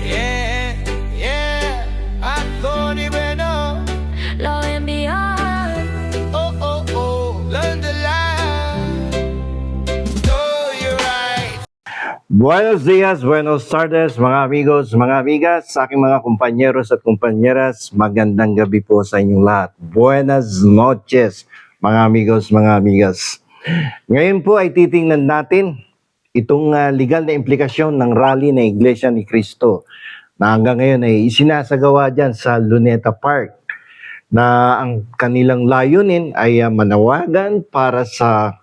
Yeah, yeah, Anthony Beno. Love and beyond. Oh, oh, oh, learn the line. Know you're right. Buenos dias, buenos tardes, mga amigos, mga amigas, sa aking mga kumpanyeros at kumpanyeras, magandang gabi po sa inyong lahat. Buenas noches, mga amigos, mga amigas. Ngayon po ay titingnan natin itong ah, legal na implikasyon ng rally ng Iglesia ni Cristo na hanggang ngayon ay isinasagawa dyan sa Luneta Park na ang kanilang layunin ay ah, manawagan para sa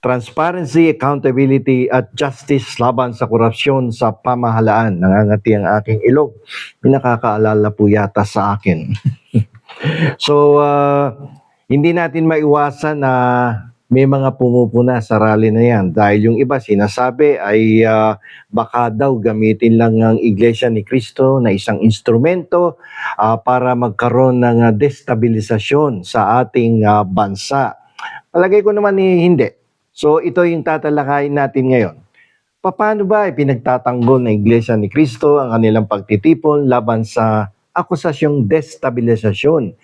transparency, accountability at justice laban sa korupsyon sa pamahalaan. Nangangati ang aking ilog. May nakakaalala po yata sa akin. so, ah, hindi natin maiwasan na may mga pumupuna sa rally na yan dahil yung iba sinasabi ay ah, baka daw gamitin lang ang Iglesia ni Cristo na isang instrumento ah, para magkaroon ng ah, destabilisasyon sa ating ah, bansa. Palagay ko naman eh, hindi. So ito yung tatalakayin natin ngayon. Paano ba ipinagtatanggol ng Iglesia ni Cristo ang kanilang pagtitipon laban sa akusasyong destabilisasyon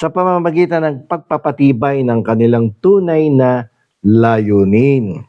sa pamamagitan ng pagpapatibay ng kanilang tunay na layunin.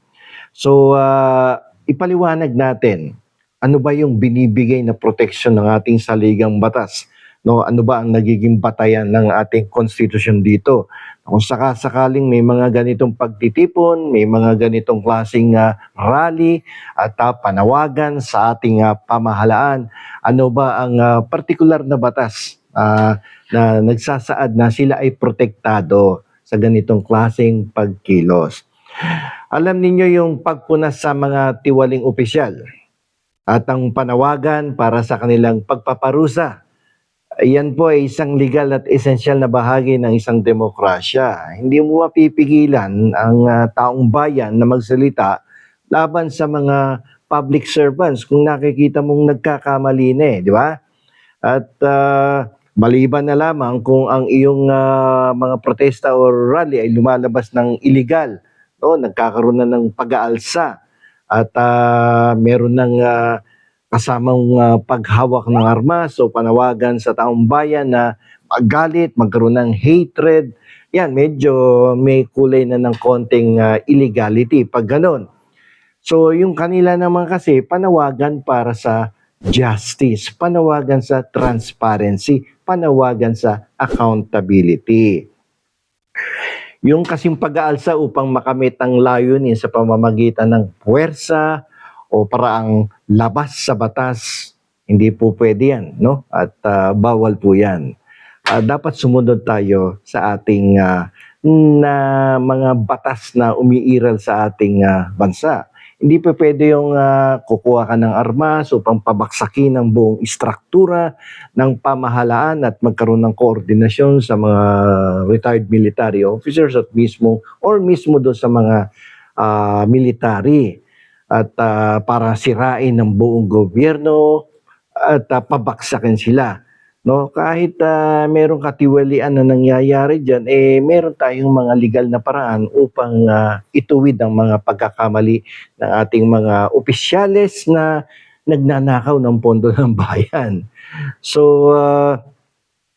So ah, ipaliwanag natin ano ba yung binibigay na proteksyon ng ating saligang batas? No, ano ba ang nagiging batayan ng ating konstitusyon dito? Kung sakasakaling may mga ganitong pagtitipon, may mga ganitong klaseng ah, rally at ah, panawagan sa ating ah, pamahalaan, ano ba ang ah, partikular na batas ah, na nagsasaad na sila ay protektado sa ganitong klaseng pagkilos? Alam ninyo yung pagpunas sa mga tiwaling opisyal at ang panawagan para sa kanilang pagpaparusa yan po ay isang legal at esensyal na bahagi ng isang demokrasya. Hindi mo mapipigilan ang ah, taong bayan na magsalita laban sa mga public servants kung nakikita mong nagkakamali na eh, di ba? At ah, maliban na lamang kung ang iyong ah, mga protesta o rally ay lumalabas ng illegal, no? nagkakaroon na ng pag-aalsa at ah, meron ng ah, kasamang ah, paghawak ng armas o panawagan sa taong bayan na magalit, magkaroon ng hatred. Yan, medyo may kulay na ng konting ah, illegality pag ganun. So, yung kanila naman kasi, panawagan para sa justice, panawagan sa transparency, panawagan sa accountability. Yung kasing pag-aalsa upang makamit ang layunin sa pamamagitan ng puwersa o paraang labas sa batas, hindi po pwede yan, no? At ah, bawal po yan. Ah, dapat sumunod tayo sa ating ah, na mga batas na umiiral sa ating ah, bansa. Hindi pa pwede yung ah, kukuha ka ng armas upang pabaksakin ang buong istruktura ng pamahalaan at magkaroon ng koordinasyon sa mga retired military officers at mismo or mismo doon sa mga ah, military at ah, para sirain ng buong gobyerno at ah, pabaksakin sila. No, kahit ah, merong katiwalian na nangyayari diyan, eh meron tayong mga legal na paraan upang ah, ituwid ang mga pagkakamali ng ating mga opisyales na nagnanakaw ng pondo ng bayan. So, ah,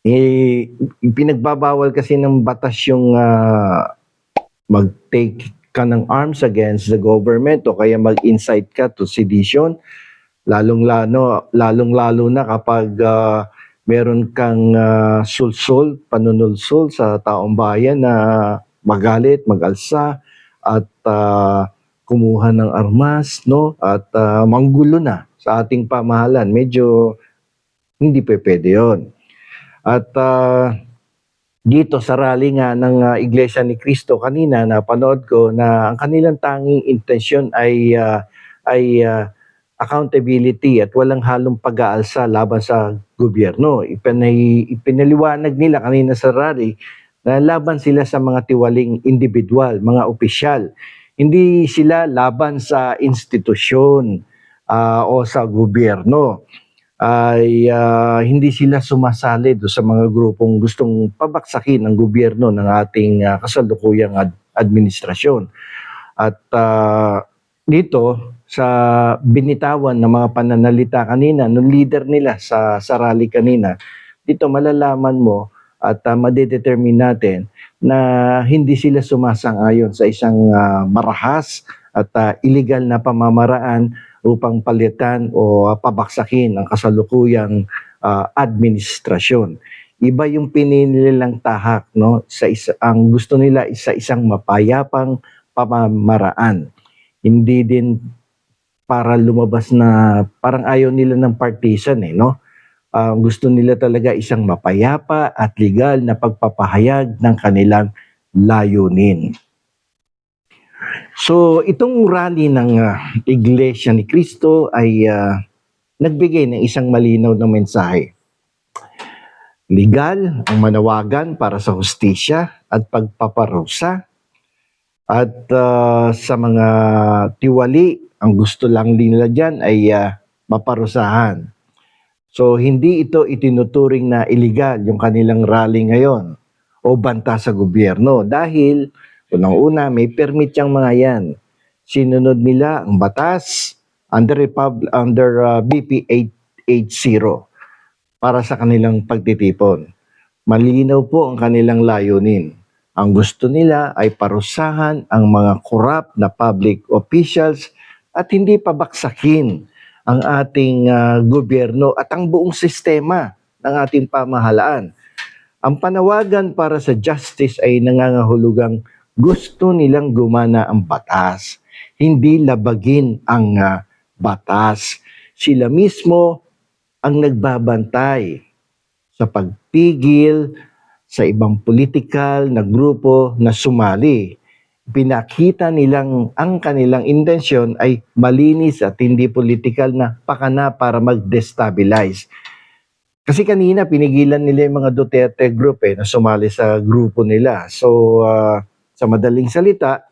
eh, pinagbabawal kasi ng batas yung ah, mag-take ka ng arms against the government o kaya mag-incite ka to sedition lalong lalo lalong lalo na kapag ah, meron kang ah, sulsul panunulsul sa taong bayan na magalit magalsa at ah, kumuha ng armas no? At ah, manggulo na sa ating pamahalan medyo hindi pa pwede yun. At ah, dito sa rally nga ng ah, Iglesia ni Cristo kanina napanood ko na ang kanilang tanging intensyon ay ah, ay ah, accountability at walang halong pag-aalsa laban sa gobyerno. Ipinay, ipinaliwanag nila kanina sa rally na laban sila sa mga tiwaling individual, mga opisyal. Hindi sila laban sa institusyon ah, o sa gobyerno ay ah, hindi sila sumasali do sa mga grupong gustong pabaksakin ang gobyerno ng ating ah, kasalukuyang ad- administrasyon. At ah, dito sa binitawan ng mga pananalita kanina, nung leader nila sa, sa rally kanina, dito malalaman mo at uh, madedetermine natin na hindi sila sumasang-ayon sa isang ah, marahas at ah, illegal na pamamaraan upang palitan o ah, pabaksakin ang kasalukuyang ah, administrasyon. Iba yung pinili nilang tahak, no? Sa isa, ang gusto nila isa isang mapayapang pamamaraan. Hindi din para lumabas na parang ayaw nila ng partisan eh, no? Ang gusto nila talaga isang mapayapa at legal na pagpapahayag ng kanilang layunin. So, itong rally ng ah, Iglesia ni Cristo ay ah, nagbigay ng isang malinaw na mensahe. Legal ang manawagan para sa hustisya at pagpaparusa. At ah, sa mga tiwali, ang gusto lang nila dyan ay ah, maparusahan. So, hindi ito itinuturing na illegal yung kanilang rally ngayon o banta sa gobyerno dahil unang-una may permit yung mga yan. Sinunod nila ang batas under, Repub- under uh, BP 880 para sa kanilang pagtitipon. Malinaw po ang kanilang layunin. Ang gusto nila ay parusahan ang mga corrupt na public officials at hindi pabaksakin ang ating ah, gobyerno at ang buong sistema ng ating pamahalaan. Ang panawagan para sa justice ay nangangahulugang gusto nilang gumana ang batas, hindi labagin ang ah, batas. Sila mismo ang nagbabantay sa pagpigil sa ibang political na grupo na sumali pinakita nilang ang kanilang intensyon ay malinis at hindi political na pakana para mag-destabilize. Kasi kanina pinigilan nila yung mga Duterte group eh, na sumali sa grupo nila. So, ah, sa madaling salita,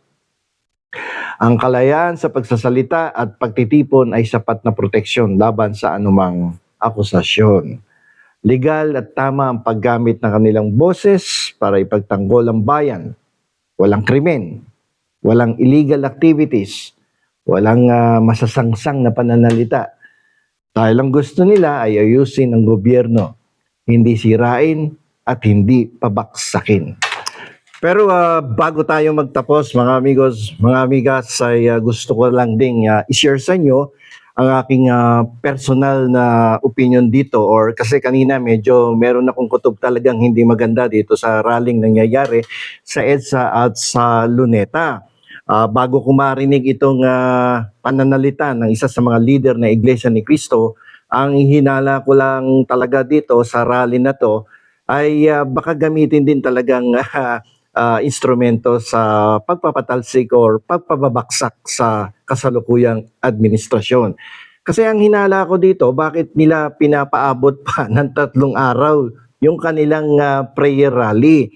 ang kalayaan sa pagsasalita at pagtitipon ay sapat na proteksyon laban sa anumang akusasyon. Legal at tama ang paggamit ng kanilang boses para ipagtanggol ang bayan walang krimen, walang illegal activities, walang ah, masasangsang na pananalita. Dahil ang gusto nila ay ayusin ang gobyerno, hindi sirain at hindi pabaksakin. Pero ah, bago tayo magtapos, mga amigos, mga amigas, ay ah, gusto ko lang ding ah, i-share sa inyo ang aking ah, personal na opinion dito or kasi kanina medyo meron akong kutob talagang hindi maganda dito sa rallying nangyayari sa EDSA at sa Luneta. Ah, bago ko marinig itong ah, pananalita ng isa sa mga leader ng Iglesia ni Cristo, ang hinala ko lang talaga dito sa rally na to ay ah, baka gamitin din talagang ah, ah, instrumento sa pagpapatalsik or pagpababaksak sa kasalukuyang administrasyon. Kasi ang hinala ko dito, bakit nila pinapaabot pa ng tatlong araw yung kanilang ah, prayer rally?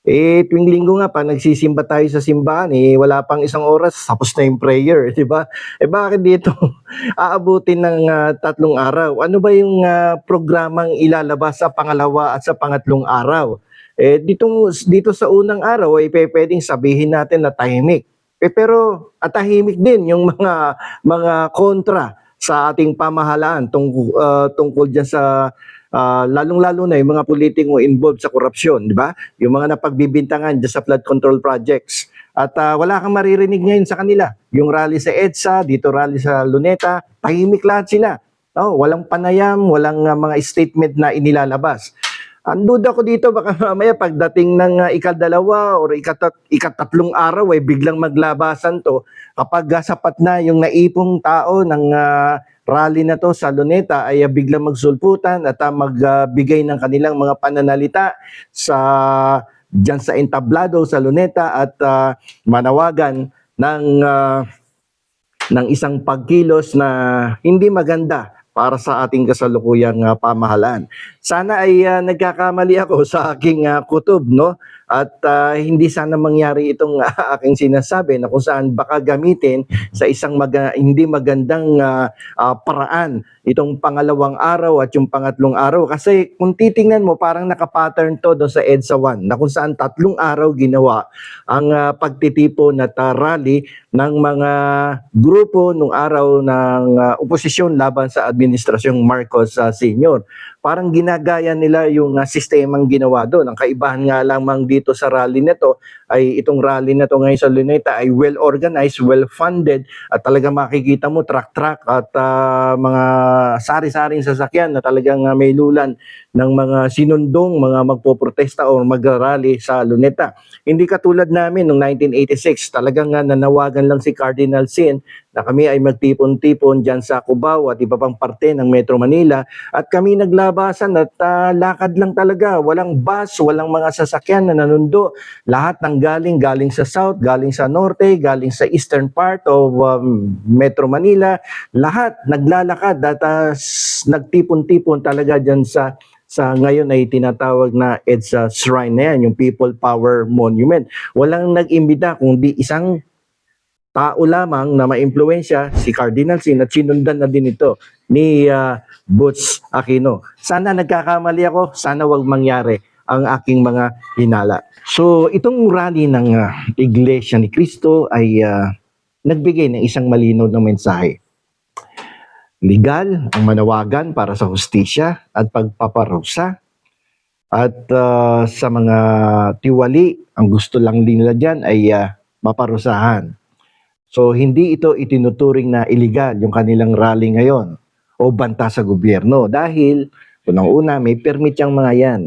Eh, tuwing linggo nga pa, nagsisimba tayo sa simbahan, eh, wala pang isang oras, tapos na yung prayer, di ba? Eh, bakit dito aabutin ng ah, tatlong araw? Ano ba yung ah, programang ilalabas sa pangalawa at sa pangatlong araw? Eh, dito, dito sa unang araw, ay eh, pwedeng sabihin natin na tahimik. Eh, pero at tahimik din yung mga mga kontra sa ating pamahalaan tungkol ah, tungkol diyan sa ah, lalong-lalo na yung mga politiko involved sa korupsyon, di ba? Yung mga napagbibintangan dyan sa flood control projects. At ah, wala kang maririnig ngayon sa kanila. Yung rally sa EDSA, dito rally sa Luneta, tahimik lahat sila. Oh, walang panayam, walang ah, mga statement na inilalabas. Ang duda ko dito, baka mamaya pagdating ng uh, ikadalawa or ikatat ikatatlong araw, ay biglang maglabasan to. Kapag uh, sapat na yung naipong tao ng uh, rally na to sa Luneta, ay uh, biglang magsulputan at uh, magbigay ng kanilang mga pananalita sa dyan sa entablado sa Luneta at uh, manawagan ng uh, ng isang pagkilos na hindi maganda para sa ating kasalukuyang uh, pamahalaan. Sana ay uh, nagkakamali ako sa aking uh, kutob, no? At ah, hindi sana mangyari itong ah, aking sinasabi na kung saan baka gamitin sa isang maga- hindi magandang ah, ah, paraan itong pangalawang araw at yung pangatlong araw kasi kung titingnan mo parang nakapattern to doon sa EDSA 1 na kung saan tatlong araw ginawa ang ah, pagtitipon at ah, rally ng mga grupo nung araw ng ah, oposisyon laban sa administrasyong Marcos ah, Sr. Parang ginagaya nila yung ah, sistemang ginawa doon. Ang kaibahan nga lamang dito sa rally nito ay itong rally na to ngayon sa Luneta ay well organized, well funded at talaga makikita mo truck-truck at ah, mga sari-saring sasakyan na talagang ah, may lulan ng mga sinundong mga magpoprotesta o magrarally sa Luneta. Hindi katulad namin noong 1986, talagang nga nanawagan lang si Cardinal Sin na kami ay magtipon-tipon dyan sa Cubao at iba pang parte ng Metro Manila at kami naglabasan at ah, lakad lang talaga. Walang bus, walang mga sasakyan na nanundo. Lahat ng galing, galing sa South, galing sa Norte, galing sa Eastern part of um, Metro Manila. Lahat naglalakad at ah, nagtipon-tipon talaga dyan sa sa ngayon ay tinatawag na EDSA Shrine na yan, yung People Power Monument. Walang nag-imbita kundi isang tao lamang na maimpluwensya, si Cardinal Sin, at sinundan na din ito ni ah, Butch Aquino. Sana nagkakamali ako, sana wag mangyari ang aking mga hinala. So, itong rally ng ah, Iglesia ni Cristo ay ah, nagbigay ng isang malinaw na mensahe. Legal ang manawagan para sa hustisya at pagpaparusa. At ah, sa mga tiwali, ang gusto lang din nila dyan ay ah, maparusahan. So hindi ito itinuturing na illegal yung kanilang rally ngayon o banta sa gobyerno dahil unang-una may permit yung mga yan.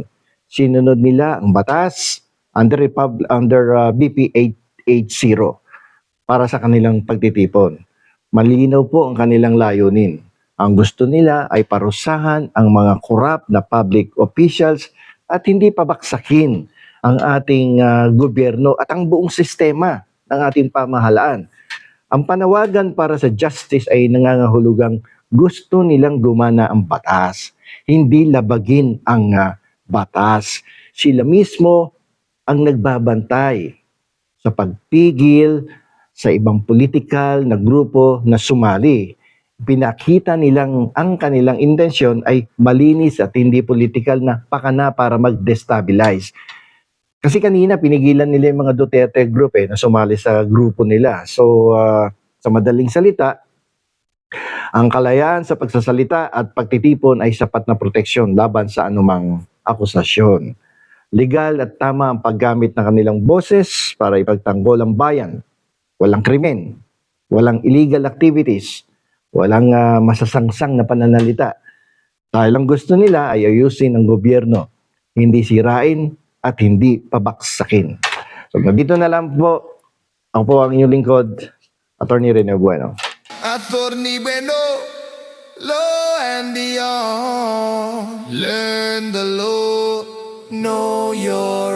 Sinunod nila ang batas under Repub- under uh, BP 880 para sa kanilang pagtitipon. Malinaw po ang kanilang layunin. Ang gusto nila ay parusahan ang mga corrupt na public officials at hindi pabaksakin ang ating ah, gobyerno at ang buong sistema ng ating pamahalaan. Ang panawagan para sa justice ay nangangahulugang gusto nilang gumana ang batas, hindi labagin ang ah, batas. Sila mismo ang nagbabantay sa pagpigil sa ibang political na grupo na sumali. Pinakita nilang ang kanilang intensyon ay malinis at hindi political na pakana para mag-destabilize. Kasi kanina pinigilan nila yung mga Duterte group eh, na sumali sa grupo nila. So, ah, sa madaling salita, ang kalayaan sa pagsasalita at pagtitipon ay sapat na proteksyon laban sa anumang akusasyon. Legal at tama ang paggamit ng kanilang boses para ipagtanggol ang bayan. Walang krimen, walang illegal activities, walang ah, masasangsang na pananalita. Dahil ang gusto nila ay ayusin ang gobyerno, hindi sirain at hindi pabaksakin. So, dito na lang po, ang po ang inyong lingkod, Attorney Rene Bueno. Attorney Bueno, and beyond. Learn the law, know your.